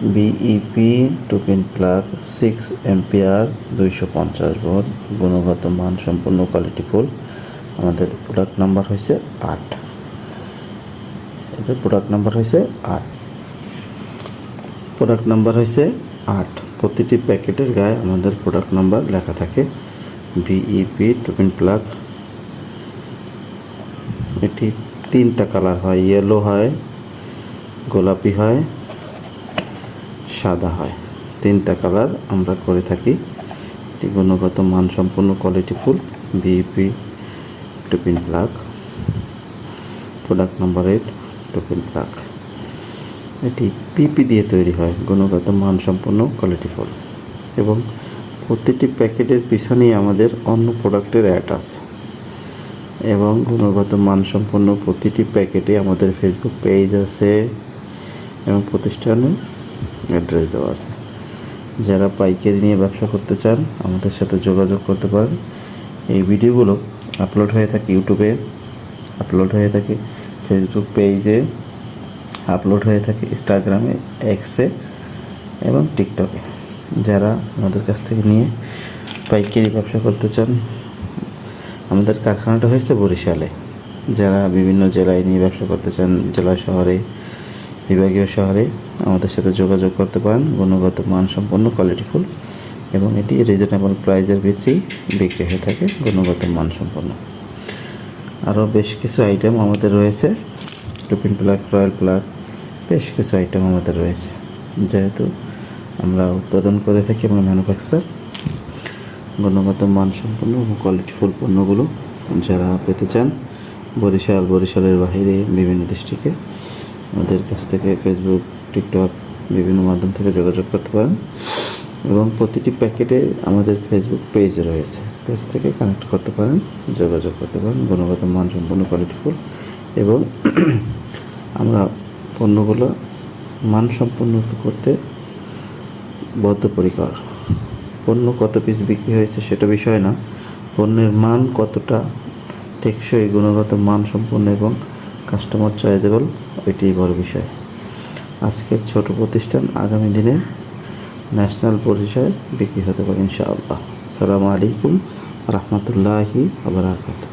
BEP token plug six ampere দুইশো পঞ্চাশ vote গুণগত মান সম্পন্ন কোয়ালিটি ফুল আমাদের প্রোডাক্ট নাম্বার হয়েছে আট। এটার প্রোডাক্ট নাম্বার হয়েছে আট। প্রোডাক্ট নাম্বার হয়েছে আট। প্রতিটি প্যাকেটের গায়ে আমাদের প্রোডাক্ট নাম্বার লেখা থাকে। বিইপি টোকেন প্লাগ এটি তিনটা কালার হয় ইয়েলো হয়, গোলাপি হয়। সাদা হয়। তিনটা কালার আমরা করে থাকি। এটি গুণগত মানসম্পন্ন quality full BEP two pin plug product number eight two pin plug এটি পিপি দিয়ে তৈরি হয়, গুণগত মানসম্পন্ন কোয়ালিটি ফুল। এবং প্রতিটি প্যাকেটের পিছনেই আমাদের অন্য প্রোডাক্টের অ্যাড আছে। এবং গুণগত মানসম্পন্ন প্রতিটি প্যাকেটে আমাদের ফেসবুক পেজ আছে। এবং প্রতিষ্ঠানের অ্যাড্রেস দেওয়া আছে। যারা পাইকারি নিয়ে ব্যবসা করতে চান, আমাদের সাথে যোগাযোগ করতে পারেন। এই ভিডিওগুলো আপলোড হয়ে থাকে ইউটিউবে আপলোড হয়ে থাকে ফেসবুক পেজে আপলোড হয়ে থাকে ইনস্টাগ্রামে এক্সে এবং টিকটকে যারা আমাদের কাছ থেকে নিয়ে পাইকারি ব্যবসা করতে চান, আমাদের কারখানাটা হয়েছে বরিশালে। যারা বিভিন্ন জেলায় নিয়ে ব্যবসা করতে চান, জেলা শহরে বিভাগীয় শহরে আমাদের সাথে যোগাযোগ করতে পারেন। গুণগত মানসম্পন্ন কোয়ালিটিফুল এবং এটি রিজনেবল প্রাইজের ভিত্তি বিক্রি হয়ে থাকে, গুণগত মানসম্পন্ন। আরও বেশ কিছু আইটেম আমাদের রয়েছে। টুপিন প্লাগ রয়্যাল প্লাগ বেশ কিছু আইটেম আমাদের রয়েছে। যেহেতু আমরা উৎপাদন করে থাকি আমরা ম্যানুফ্যাকচার গুণগত মানসম্পন্ন এবং কোয়ালিটিফুল পণ্যগুলো যারা পেতে চান বরিশাল, বরিশালের বাইরে বিভিন্ন ডিস্ট্রিক্টে আমাদের কাছ থেকে ফেসবুক টিকটক বিভিন্ন মাধ্যম থেকে যোগাযোগ করতে পারেন এবং প্রতিটি প্যাকেটে আমাদের ফেসবুক পেজ রয়েছে। পেজ থেকে কানেক্ট করতে পারেন, যোগাযোগ করতে পারেন, গুণগত মানসম্পন্ন কোয়ালিটিফুল এবং আমরা পণ্যগুলো মান মানসম্পন্ন করতে বদ্ধপরিকর। পণ্য কত পিস বিক্রি হয়েছে সেটা বিষয় না। পণ্যের মান কতটা টেকসই, গুণগত মান সম্পন্ন এবং কাস্টমার চয়েজেবল ওইটাই বড় বিষয়। আজকের ছোট প্রতিষ্ঠান আগামী দিনে ন্যাশনাল পরিচয় বিক্রি হতে পারে ইনশাআল্লাহ। আসসালামু আলাইকুম রহমতুল্লাহি আবরাকাত